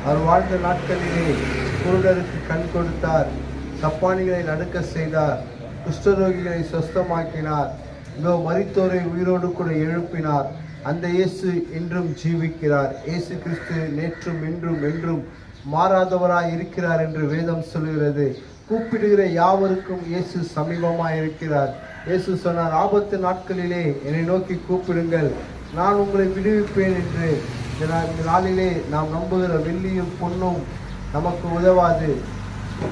அவர் வாழ்ந்த நாட்களிலே குருடருக்கு கண் கொடுத்தார். சப்பானிகளை நடக்க செய்தார். குஷ்டரோகிகளை சொஸ்தமாக்கினார். இதோ மறித்தோரை உயிரோடு கூட எழுப்பினார். அந்த இயேசு இன்றும் ஜீவிக்கிறார். இயேசு கிறிஸ்து நேற்றும் இன்றும் என்றும் மாறாதவராய் இருக்கிறார் என்று வேதம் சொல்கிறது. கூப்பிடுகிற யாவருக்கும் இயேசு சமீபமாக இருக்கிறார். இயேசு சொன்னார் ஆபத்து நாட்களிலே என்னை நோக்கி கூப்பிடுங்கள். நான் உங்களை விடுவிப்பேன் என்று. இந்த இந்த நாளிலே நாம் நம்புகிற வெள்ளியும் பொண்ணும் நமக்கு உதவாது.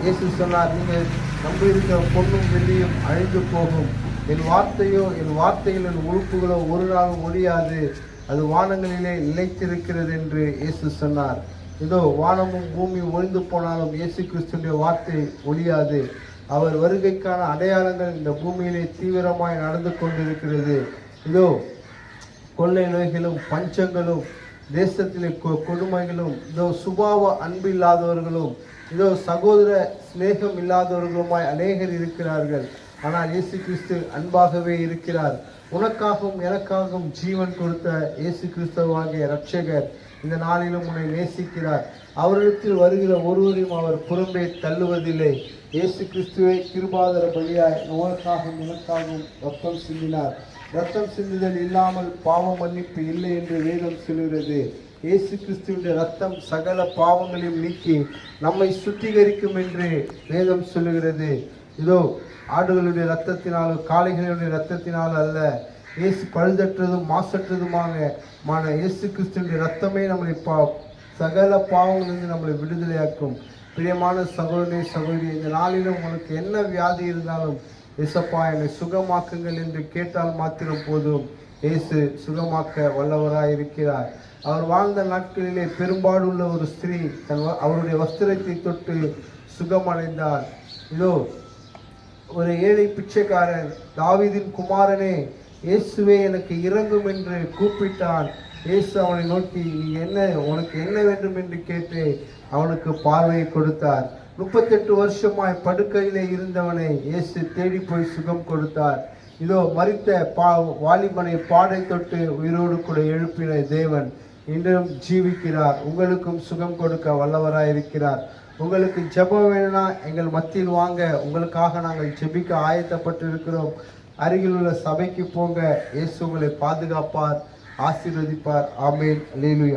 இயேசு சொன்னார் நீங்கள் நம்பியிருக்கிற பொண்ணும் வெள்ளியும் அழிந்து போகும். என் வார்த்தையோ என் வார்த்தைகளின் உறுப்புகளோ ஒரு நாளும் ஒழியாது. அது வானங்களிலே நிலைத்திருக்கிறது என்று இயேசு சொன்னார். இதோ வானமும் பூமியும் ஒழிந்து போனாலும் இயேசு கிறிஸ்துடைய வார்த்தை ஒழியாது. அவர் வருகைக்கான அடையாளங்கள் இந்த பூமியிலே தீவிரமாய் நடந்து கொண்டிருக்கிறது. இதோ கொள்ளை நோய்களும் பஞ்சங்களும் தேசத்திலே கொ- கொடுமைகளும் இதோ சுபாவ அன்பு இல்லாதவர்களும் இதோ சகோதர சிநேகம் இல்லாதவர்களுமாய் அநேகர் இருக்கிறார்கள். ஆனால் இயேசு கிறிஸ்து அன்பாகவே இருக்கிறார். உனக்காகவும் எனக்காகவும் ஜீவன் கொடுத்த இயேசு கிறிஸ்துவாகிய இரட்சகர் இந்த நாளிலும் உன்னை நேசிக்கிறார். அவரிடத்தில் வருகிற ஒருவரையும் அவர் புறம்பே தள்ளுவதில்லை. இயேசு கிறிஸ்துவை கிருபாதர பலியாய் உனக்காகவும் எனக்காகவும் ரத்தம் சிந்தினார். ரத்தம் சிந்துதல் இல்லாமல் பாவ மன்னிப்பு இல்லை என்று வேதம் சொல்கிறது. இயேசு கிறிஸ்துவின் ரத்தம் சகல பாவங்களையும் நீக்கி நம்மை சுத்திகரிக்கும் என்று வேதம் சொல்லுகிறது. இதோ ஆடுகளுடைய ரத்தத்தினாலோ காளைகளுடைய ரத்தத்தினாலோ அல்ல இயேசு பழுதற்றதும் மாசற்றதுமாக மான இயேசு கிறிஸ்துவின் ரத்தமே நம்மளை பா சகல பாவங்களிலிருந்து நம்மளை விடுதலையாக்கும். பிரியமான சகோதரி சகோதரி இந்த நாளிலும் உங்களுக்கு என்ன வியாதி இருந்தாலும் இசப்பா என்னை சுகமாக்குங்கள் என்று கேட்டால் மாத்திரம் போதும். இயேசு சுகமாக்க வல்லவராய் இருக்கிறார். அவர் வாழ்ந்த நாட்களிலே பெரும்பாடுள்ள ஒரு ஸ்திரீ தன் அவருடைய வஸ்திரத்தை தொட்டு சுகமடைந்தார். இதோ ஒரு ஏழை பிச்சைக்காரன் தாவிதின் குமாரனே இயேசுவே எனக்கு இறங்கும் என்று கூப்பிட்டான். இயேசு அவனை நோக்கி நீ என்ன? உனக்கு என்ன வேண்டும்? என்று கேட்டு அவனுக்கு பார்வையை கொடுத்தார். முப்பத்தெட்டு வருஷமாய் படுக்கையிலே இருந்தவனை இயேசு தேடி போய் சுகம் கொடுத்தார். இதோ மறித்த பா வாலிபனை பாடை தொட்டு உயிரோடு கூட எழுப்பின தேவன் இன்றும் ஜீவிக்கிறார். உங்களுக்கும் சுகம் கொடுக்க வல்லவராயிருக்கிறார். இருக்கிறார் உங்களுக்கு ஜெபம் வேணும்னா எங்கள் மத்தியில் வாங்க. உங்களுக்காக நாங்கள் ஜெபிக்க ஆயத்தப்பட்டு இருக்கிறோம் அருகில் உள்ள சபைக்கு போங்க. இயேசு உங்களை பாதுகாப்பார் ஆசீர்வதிப்பார். ஆமேன். லீலுயா